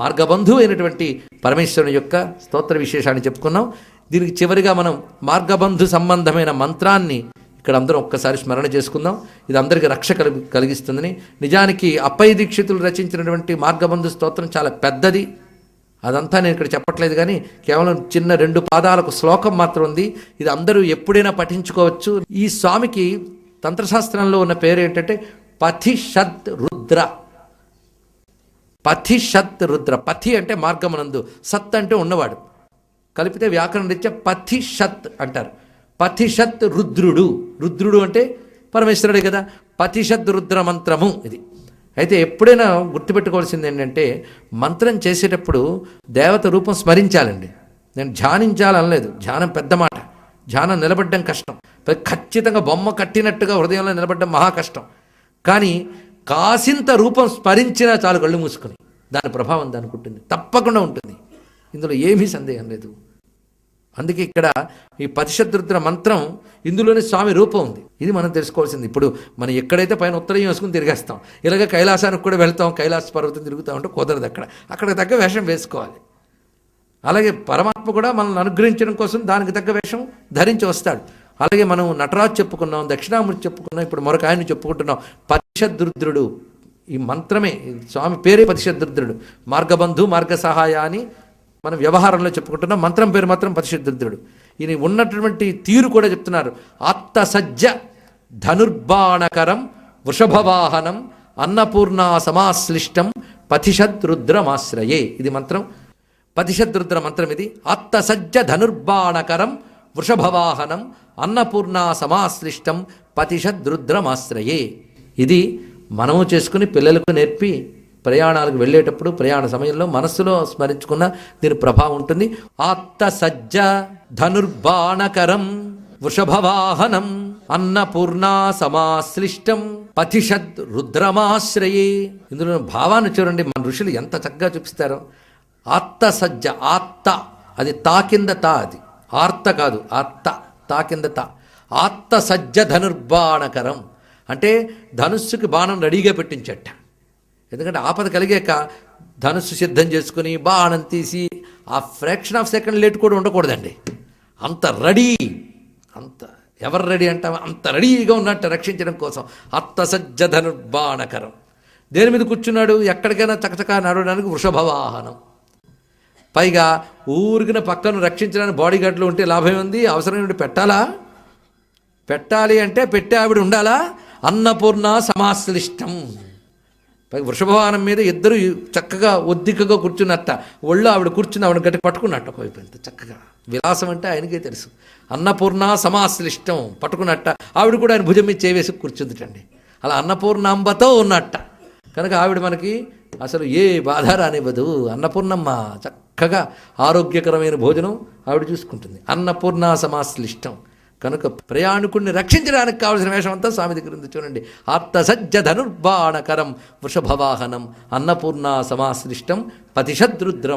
మార్గబంధు అయినటువంటి పరమేశ్వరుని యొక్క స్తోత్ర విశేషాన్ని చెప్పుకున్నాం. దీనికి చివరిగా మనం మార్గబంధు సంబంధమైన మంత్రాన్ని ఇక్కడ అందరం ఒక్కసారి స్మరణ చేసుకుందాం. ఇది అందరికీ రక్ష కలిగి కలిగిస్తుందని. నిజానికి అప్పయ్య దీక్షితులు రచించినటువంటి మార్గబంధు స్తోత్రం చాలా పెద్దది. అదంతా నేను ఇక్కడ చెప్పట్లేదు కానీ కేవలం చిన్న రెండు పాదాలకు శ్లోకం మాత్రం ఉంది. ఇది అందరూ ఎప్పుడైనా పఠించుకోవచ్చు. ఈ స్వామికి తంత్రశాస్త్రంలో ఉన్న పేరు ఏంటంటే పథిషద్ రుద్ర. పథిషత్ రుద్ర. పథి అంటే మార్గమనందు. సత్ అంటే ఉన్నవాడు. కలిపితే వ్యాకరణ రీత్యా పథిషత్ అంటారు. పథిషత్ రుద్రుడు. రుద్రుడు అంటే పరమేశ్వరుడే కదా. పథిషత్ రుద్ర మంత్రము ఇది. అయితే ఎప్పుడైనా గుర్తుపెట్టుకోవాల్సింది ఏంటంటే మంత్రం చేసేటప్పుడు దేవత రూపం స్మరించాలండి. నేను ధ్యానించాలనలేదు. ధ్యానం పెద్ద మాట. ధ్యానం నిలబడడం కష్టం. ఖచ్చితంగా బొమ్మ కట్టినట్టుగా హృదయంలో నిలబడడం మహా కష్టం. కానీ కాసింత రూపం స్మరించినా చాలు కళ్ళు మూసుకుని. దాని ప్రభావం దానికి ఉంటుంది. తప్పకుండా ఉంటుంది. ఇందులో ఏమీ సందేహం లేదు. అందుకే ఇక్కడ ఈ పతిశద్రుద్ర మంత్రం ఇందులోనే స్వామి రూపం ఉంది. ఇది మనం తెలుసుకోవాల్సింది. ఇప్పుడు మనం ఎక్కడైతే పైన ఉత్తరం వేసుకుని తిరిగేస్తాం. ఇలాగ కైలాసానికి కూడా వెళ్తాం కైలాస పర్వతం తిరుగుతాం అంటే కుదరదు అక్కడ. అక్కడ తగ్గ వేషం వేసుకోవాలి. అలాగే పరమాత్మ కూడా మనల్ని అనుగ్రహించడం కోసం దానికి తగ్గ వేషం ధరించి వస్తాడు. అలాగే మనం నటరాజు చెప్పుకున్నాం దక్షిణామూర్తి చెప్పుకున్నాం ఇప్పుడు మరొక ఆయన చెప్పుకుంటున్నాం. పతిశద్రుద్రుడు ఈ మంత్రమే. స్వామి పేరే పతిశద్రుద్రుడు మార్గబంధు మార్గ సహాయ అని మనం వ్యవహారంలో చెప్పుకుంటున్నాం. మంత్రం పేరు మాత్రం పతిశద్రుద్రుడు ఈయన ఉన్నటువంటి తీరు కూడా చెప్తున్నారు. ఆత్మసజ్జ ధనుర్బాణకరం వృషభవాహనం అన్నపూర్ణా సమాశ్లిష్టం పతిశద్రుద్రమాశ్రయే ఇది మంత్రం. పతిశద్రుద్ర మంత్రం ఇది. ఆత్మసజ్జ ధనుర్బాణకరం వృషభవాహనం అన్నపూర్ణా సమాశ్లిష్టం పతిశద్రుద్రమాశ్రయే ఇది మనము చేసుకుని పిల్లలకు నేర్పి ప్రయాణాలకు వెళ్ళేటప్పుడు ప్రయాణ సమయంలో మనస్సులో స్మరించుకున్న దీని ప్రభావం ఉంటుంది. ఆత్త సజ్జ ధనుర్బాణకరం వృషభవాహనం అన్నపూర్ణా సమాశ్లిష్టం పతిషద్ రుద్రమాశ్రయే. ఇందులో భావాన్ని చూడండి. మన ఋషులు ఎంత చక్కగా చూపిస్తారో. ఆత్త సజ్జ ఆత్త అది తా కింద తా అది. ఆర్త కాదు ఆత్త తా కింద తా. ఆత్త సజ్జ ధనుర్బాణకరం. అంటే ధనుస్సుకి బాణం రెడీగా పెట్టించట. ఎందుకంటే ఆపద కలిగాక ధనుస్సు సిద్ధం చేసుకుని బాణం తీసి ఆ ఫ్రాక్షన్ ఆఫ్ సెకండ్ లేట్ కూడా ఉండకూడదండి. అంత రెడీ అంత ఎవరు రెడీ అంటావా అంత రెడీగా ఉన్నట్టు రక్షించడం కోసం అత్త సజ్జ ధనుర్బాణకరం. దేని మీద కూర్చున్నాడు? ఎక్కడికైనా చకచకా నడవడానికి వృషభవాహనం. పైగా ఊరికిన పక్కను రక్షించడానికి బాడీ గార్డులు ఉంటే లాభం ఉంది అవసరమైన పెట్టాలా? పెట్టాలి అంటే పెట్టే ఆవిడ ఉండాలా? అన్నపూర్ణ సమాశ్లిష్టం. వృషభవానం మీద ఇద్దరు చక్కగా ఒద్దికగా కూర్చున్నట్ట ఒళ్ళు ఆవిడ కూర్చుని ఆవిడ గట్టి పట్టుకున్నట్ట ఒకవైపు ఎంత చక్కగా. విలాసం అంటే ఆయనకే తెలుసు. అన్నపూర్ణ సమాశ్లిష్టం పట్టుకున్నట్ట ఆవిడ కూడా ఆయన భుజం మీద చేవేసి కూర్చుందిటండి. అలా అన్నపూర్ణాంబతో ఉన్నట్ట కనుక ఆవిడ మనకి అసలు ఏ బాధ రానివ్వదు. అన్నపూర్ణమ్మ చక్కగా ఆరోగ్యకరమైన భోజనం ఆవిడ చూసుకుంటుంది. అన్నపూర్ణ సమాశ్లిష్టం. కనుక ప్రయాణికుడిని రక్షించడానికి కావలసిన వేషం అంతా స్వామి దగ్గర ఉంది. చూడండి. ఆత్మసజ్జ ధనుర్బాణకరం వృషభవాహనం అన్నపూర్ణ సమాశ్లిష్టం పతిషద్రుద్రం